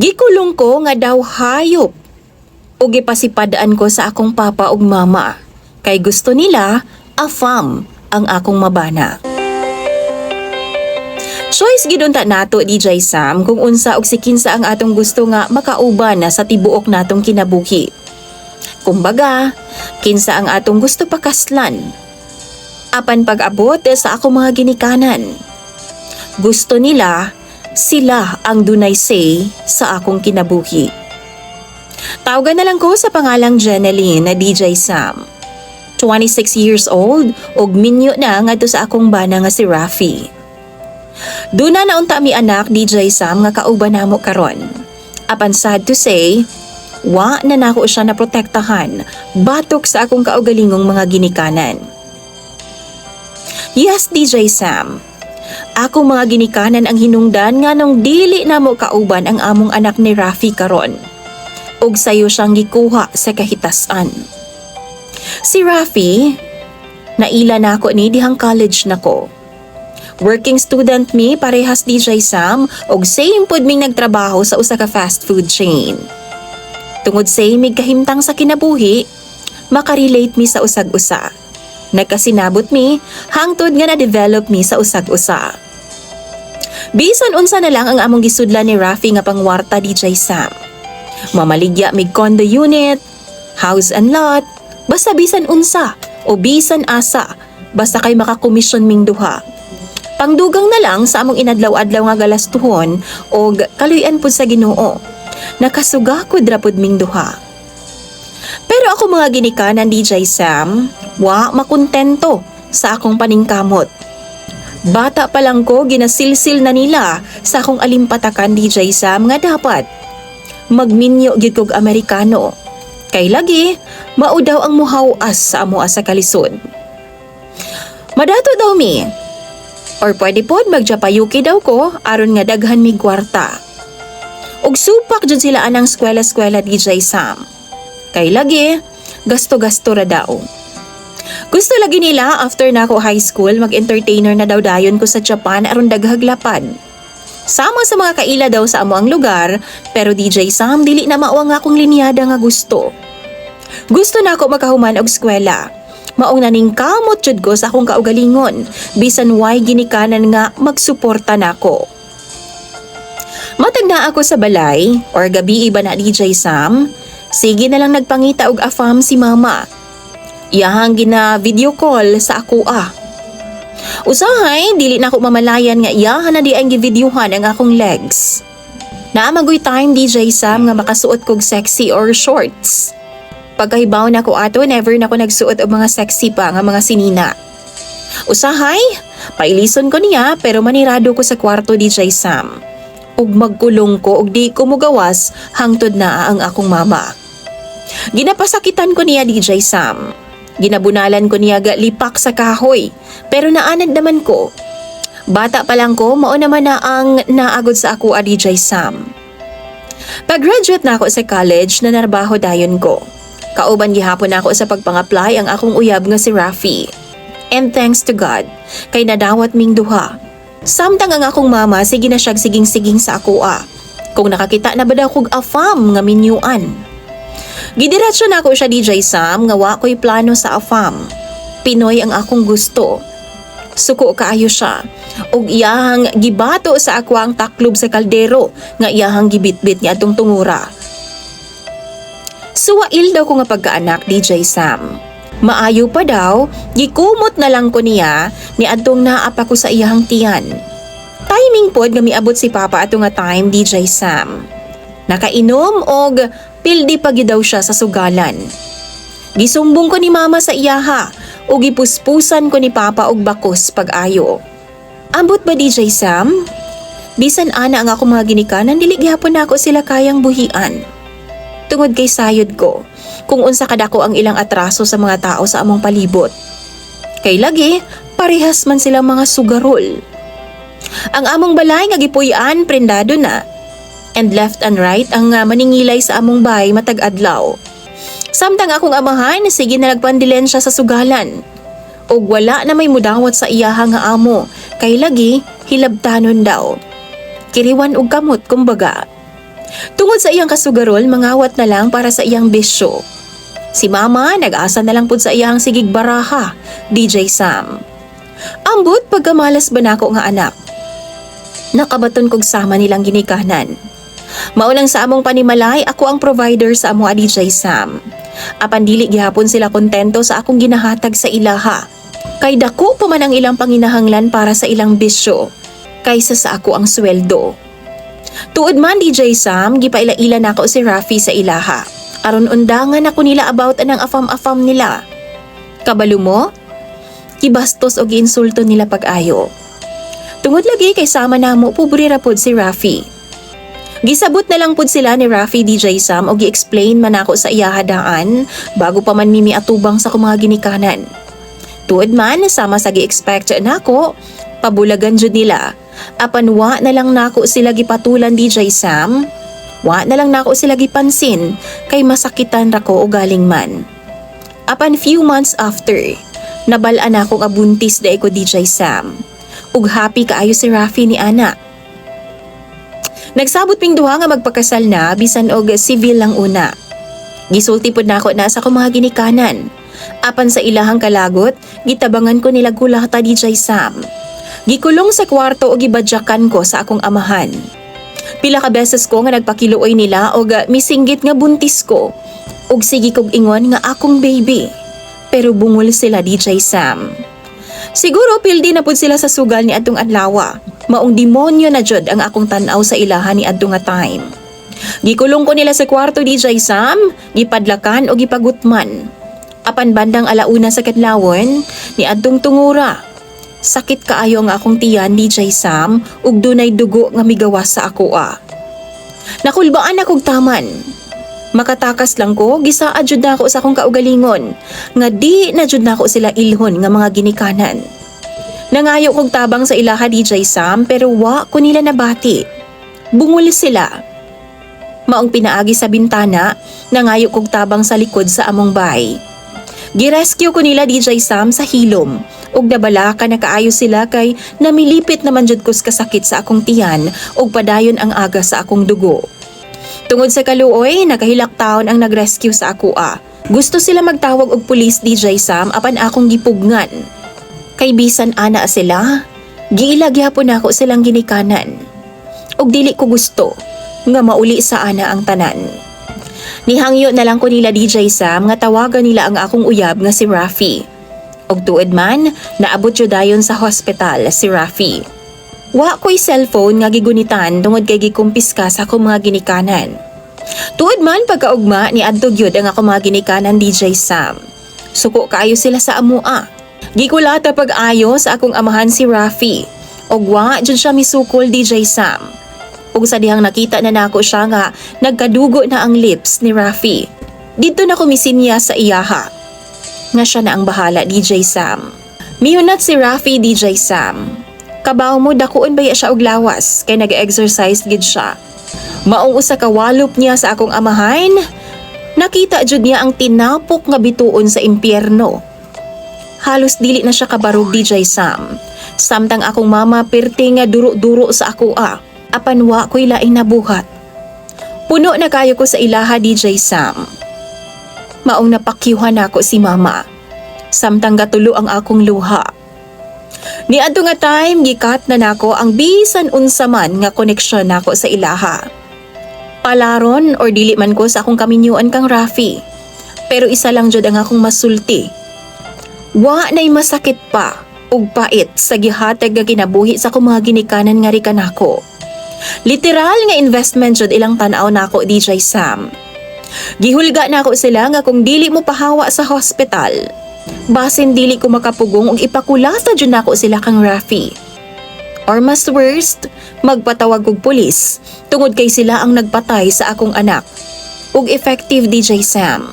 Gikulong ko nga daw hayop. O gipasipadaan ko sa akong papa ug mama. Kay gusto nila, afam ang akong mabana. Choice gidunta nato DJ Sam kung unsa og si kinsa ang atong gusto nga makauban na sa tibuok natong kinabuhi. Kumbaga, kinsa ang atong gusto pakaslan. Apan pag-abot sa akong mga ginikanan. Gusto nila, sila ang dunay say sa akong kinabuhi. Tawagan na lang ko sa pangalang Jeneline na DJ Sam. 26 years old ug minyo na ngadto sa akong bana nga si Rafi. Duna na unta mi anak DJ Sam nga kauban namo karon. Apan sad to say, wa na nako siya na protektahan batok sa akong kaugalingong mga ginikanan. Yes, DJ Sam. Ako mga ginikanan ang hinungdan nga nung dili na mo kauban ang among anak ni Rafi karon. Ug sayo siyang gikuha sa kahitasan. Si Rafi, naila na ako ni dihang college nako. Working student mi parehas DJ Sam og same pud ming nagtrabaho sa usa ka fast food chain. Tungod sa mig kahimtang sa kinabuhi, makarelate mi sa usag-usa. Nagkasinabot mi, hangtod nga na-develop mi sa usag-usa. Bisan unsa na lang ang among gisudlan ni Rafi nga pangwarta DJ Sam. Mamaligya mig condo unit, house and lot, basta bisan unsa o bisan asa, basta kay makakomisyon ming duha. Pangdugang na lang sa among inadlaw-adlaw nga galastuhon o kaluyan pud sa Ginoo. Nakasuga ko drapod ming duha. Pero ako mga ginikanan DJ Sam, wa makontento sa akong paningkamot. Bata pa lang ko ginasilsil na nila sa akong alimpatakan DJ Sam nga dapat magminyo gyud kog Amerikano. Kay lagi, mao daw ang muhawas sa amo sa kalisod. Madato daw mi. Or pwede pod magjapayuki daw ko aron nga daghan mi kwarta. Ug supak jud sila anang eskwela-eskwela DJ Sam. Kay lagi, gasto-gasto ra daw. Gusto lagi nila after na high school mag-entertainer na daw dayon ko sa Japan aron daghaglapad. Sama sa mga kaila daw sa amo ang lugar, pero DJ Sam dili na mao nga akong linyada nga gusto. Gusto na makahuman og eskwela. Maong naning kamot jud ko sa akong kaugalingon, bisan why ginikanan nga magsuporta nako. Matag na ako sa balay, or gabi iba na DJ Sam, sige na lang nagpangita og afam si mama. Iyahang gina video call sa ako ah. Usahay, dili na ako mamalayan nga iyahan na di ang givideohan ang akong legs. Naamagoy time DJ Sam nga makasuot kog sexy or shorts. Pagkahibaw na ko ato, never na ako nagsuot og mga sexy pa nga mga sinina. Usahay, pailison ko niya pero manirado ko sa kwarto DJ Sam. Ug magkulong ko ug di ko mugawas hangtod na ang akong mama. Ginapasakitan ko niya DJ Sam. Ginabunalan ko niya ga lipak sa kahoy pero naanad naman ko. Bata pa lang ko, mao naman na ang naagod sa ako a DJ Sam. Pag-graduate na ako sa college, nanarbaho dayon ko. Kauban gihapon ako sa pagpang-apply ang akong uyab nga si Rafi. And thanks to God, kay nadawat ming duha. Samtang ang akong mama sige na siyag siging-siging sa ako ah. Kung nakakita na ba daw kog afam nga minyuan. Gidiretso na ako siya DJ Sam nga wa ko'y plano sa afam. Pinoy ang akong gusto. Suko kaayo siya. Og iyahang gibato sa ako ang taklob sa kaldero nga iyahang gibitbit niya atong tungura. Suwail daw ko nga pagkaanak DJ Sam. Maayo pa daw, gikumot na lang ko niya ni adtong naapa ko sa iyahang tiyan. Timing pod nga miabot si Papa ato nga time DJ Sam. Nakainom og pildi pa gid daw siya sa sugalan. Gisumbong ko ni Mama sa iyaha o gipuspusan ko ni Papa og bakos pag-ayo. Ambot ba DJ Sam? Bisan ana ang ako mga ginikanan dili gihapon na ako sila kayang buhian tungod kay sayod ko kung unsa kadako ang ilang atraso sa mga tao sa among palibot. Kay lagi, parehas man silang mga sugarol. Ang among balay nga gipuy-an prendado na. And left and right ang nga maningilay sa among bahay matag adlaw. Samtang akong amahan, sige na nagpandilensya sa sugalan. Og wala na may mudawat sa iyaha nga amo, kay lagi hilabtanon daw. Kiriwan og kamot kumbaga. Tungod sa iyang kasugarol, mangawat na lang para sa iyang bisyo. Si mama, nag-asa na lang pud sa iyang sigig baraha, DJ Sam. Ambot pagkamalas ba nako nga anak? Nakabaton kog sama nilang ginikanan. Maulang sa among panimalay, ako ang provider sa amo DJ Sam. Apan dili gihapon sila kontento sa akong ginahatag sa ilaha. Kay dako pa man ang ilang panginahanglan para sa ilang bisyo, kaysa sa ako ang sweldo. Tuod man DJ Sam, gipaila-ila na ako si Rafi sa ilaha. Aron undangan ako nila about anang afam-afam nila. Kabalo mo? Kibastos o giinsulto nila pag-ayo. Tungod lagi kay sama namo pobre ra pod si Rafi. Gisabot na lang pud sila ni Rafi DJ Sam o gi-explain man ako sa iyahadaan bago pa man mimi atubang sa mga ginikanan. Tuod man sama sa gi-expect nako, pabulagan jud nila. Apan wa na lang nako sila gipatulan DJ Sam. Wa na lang nako sila gipansin kay masakitan ra ko o galing man. Apan few months after, nabalaan ako nga buntis da ko DJ Sam. Ug happy kaayo si Rafi ni Ana. Nagsabot ping duha nga magpakasal na bisan og civil lang una. Gisulti pud nako na sa mga ginikanan. Apan sa ilahang kalagot, gitabangan ko nila gulata DJ Sam. Gikulong sa kwarto o gibadyakan ko sa akong amahan. Pila ka beses ko nga nagpakiluoy nila og misinggit nga buntis ko. Ug sige kog ingon nga akong baby. Pero bungol sila DJ Sam. Siguro pildi na pud sila sa sugal ni adtong adlawa. Maong demonyo na jud ang akong tan-aw sa ilaha ni adto nga time. Gikulong ko nila sa kwarto DJ Sam, gipadlakan o gipagutman. Apan bandang alauna sa kadlawon, ni adtong tungura. Sakit kaayo nga akong tiyan DJ Sam ug dunay dugo nga migawas sa ako ah. Nakulbaan akong taman. Makatakas lang ko, gisaad jud na ako sa akong kaugalingon, nga di na jud na ako sila ilhon nga mga ginikanan. Nangayo kog tabang sa ilaha DJ Sam pero wa ko nila nabati. Bungol sila. Maong pinaagi sa bintana, nangayo kog tabang sa likod sa among bay. Girescue ko nila DJ Sam sa hilom ug nabala ka na kaayo sila kay namilipit naman jud kus kasakit sa akong tiyan ug padayon ang aga sa akong dugo. Tungod sa kaluoy, nakahilak taon ang nagrescue sa ako ah. Gusto sila magtawag og pulis DJ Sam apan akong gipugnan. Kay bisan ana sila, giila gyapon ako silang ginikanan. Og dili ko gusto nga mauli sa ana ang tanan. Nihangyo na lang ko nila DJ Sam nga tawagan nila ang akong uyab nga si Rafi. Og tuod man, naabot jud dayon sa hospital si Rafi. Wa ko'y cellphone nga gigunitan tungod kay gikumpiska sa akong mga ginikanan. Tuod man pagkaugma ni adto gyud ang ako mga ginikanan DJ Sam. Suko kaayo sila sa amua. Gikulata pag-ayo sa akong amahan si Rafi. Og wa jud siya misukol DJ Sam. Ug sa dihang nakita na nako siya nga nagkadugo na ang lips ni Rafi. Dito na kumisinya sa iyaha. Nga siya na ang bahala DJ Sam. Miyunat si Rafi DJ Sam. Kabaw mo dakuon ba siya og lawas kay nag-exercise gid siya. Maong usa ka walop niya sa akong amahain, nakita jud niya ang tinapok nga bituon sa impyerno. Halos dili na siya kabarog DJ Sam. Samtang akong mama pirti nga duro-duro sa ako ah. Apan wa ko'y laing nabuhat. Puno na kayo ko sa ilaha DJ Sam. Maong napakyuhan ako si mama. Samtang gatulo ang akong luha. Ni adto nga time gikat na nako ang bisan unsa man nga koneksyon nako sa ilaha. Palaron or dili man ko sa akong kaminyuan kang Rafi. Pero isa lang jud ang akong masulti. Wa nay masakit pa ug pait sa gihatag nga kinabuhi sa akong mga ginikanan nga ri kanako. Literal nga investment jud ilang tan-aw nako DJ Sam. Gihulga nako sila nga kung dili mo pahawa sa hospital, basin dili ko makapugong ug ipakulata jud nako sila kang Rafi. Or mas worst, magpatawag og pulis tungod kay sila ang nagpatay sa akong anak. Ug effective DJ Sam.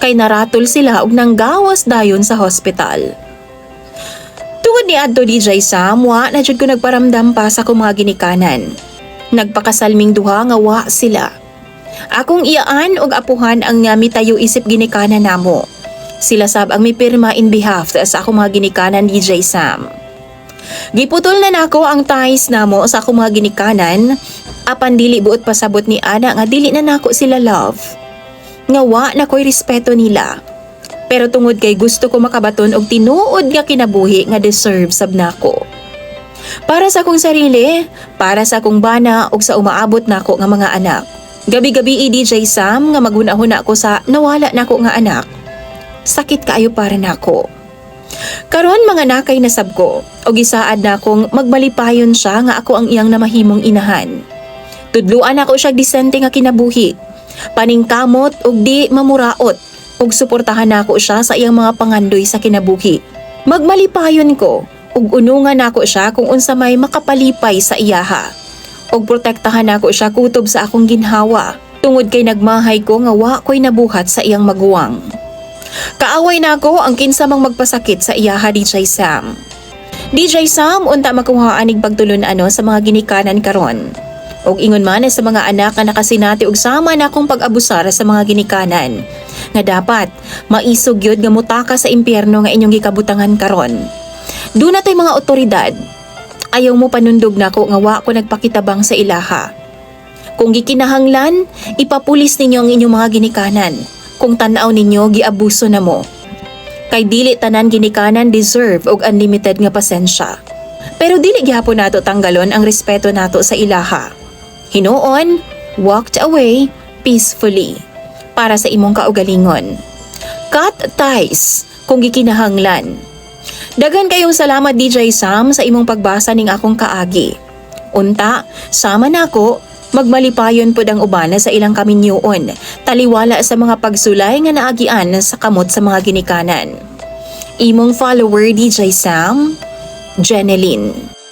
Kay naratol sila og nanggawas dayon sa hospital. Tungod ni Adto DJ Sam, wa na jud ko nagparamdam pa sa akong mga ginikanan. Nagpakasalming duha nga wa sila. Akong iyaan og apuhan ang nga mitayo isip ginikanan namo. Sila sab ang mipirma in behalf sa akong mga ginikanan DJ Sam. Giputol na nako ang ties namo sa akong mga ginikanan Apan dili buot pasabot ni ana nga dili na nako sila love. Nga wa na ko'y respeto nila. Pero tungod kay gusto ko makabaton og tinuod nga kinabuhi nga deserve sab nako. Para sa akong sarili, para sa akong bana ug sa umaabot nako nga mga anak. Gabi-gabi i DJ Sam nga maghunahuna ko sa nawala nako nga anak. Sakit kaayo para nako. Karon mga nakay na sab ko og isaad na akong magmalipayon siya nga ako ang iyang namahimong inahan. Tudluan ako siya disente nga kinabuhi. Paningkamot ug di mamuraot ug suportahan nako siya sa iyang mga pangandoy sa kinabuhi. Magmalipayon ko ug unungan nako siya kung unsa may makapalipay sa iyaha. Ug protektahan nako siya kutob sa akong ginhawa tungod kay nagmahay ko nga wa ko'y nabuhat sa iyang maguwang. Kaaway na ako ang kinsa mang magpasakit sa iyaha DJ Sam. DJ Sam, unta makuha anig pagtulon ano sa mga ginikanan karon. Og ingon man sa mga anak nga nakasinati og sama na akong pag-abusar sa mga ginikanan. Nga dapat, maisog yun nga mutaka sa impyerno nga inyong gikabutangan karon. Doon natay mga otoridad. Ayaw mo panundog nako nga wa ko nagpakitabang sa ilaha. Kung gikinahanglan, ipapulis ninyo ang inyong mga ginikanan. Kung tanaw ninyo, giabuso na mo. Kay dili tanan ginikanan deserve og unlimited nga pasensya. Pero dili gyapon nato tanggalon ang respeto nato sa ilaha. Hinuon, walked away peacefully para sa imong kaugalingon. Cut ties kung gikinahanglan. Dagan kayong salamat DJ Sam sa imong pagbasa ning akong kaagi. Unta, sama na ako, magmalipayon pod ang ubana sa ilang kaminyoon, taliwala sa mga pagsulay nga naagian sa kamot sa mga ginikanan. Imong follower DJ Sam, Jeneline.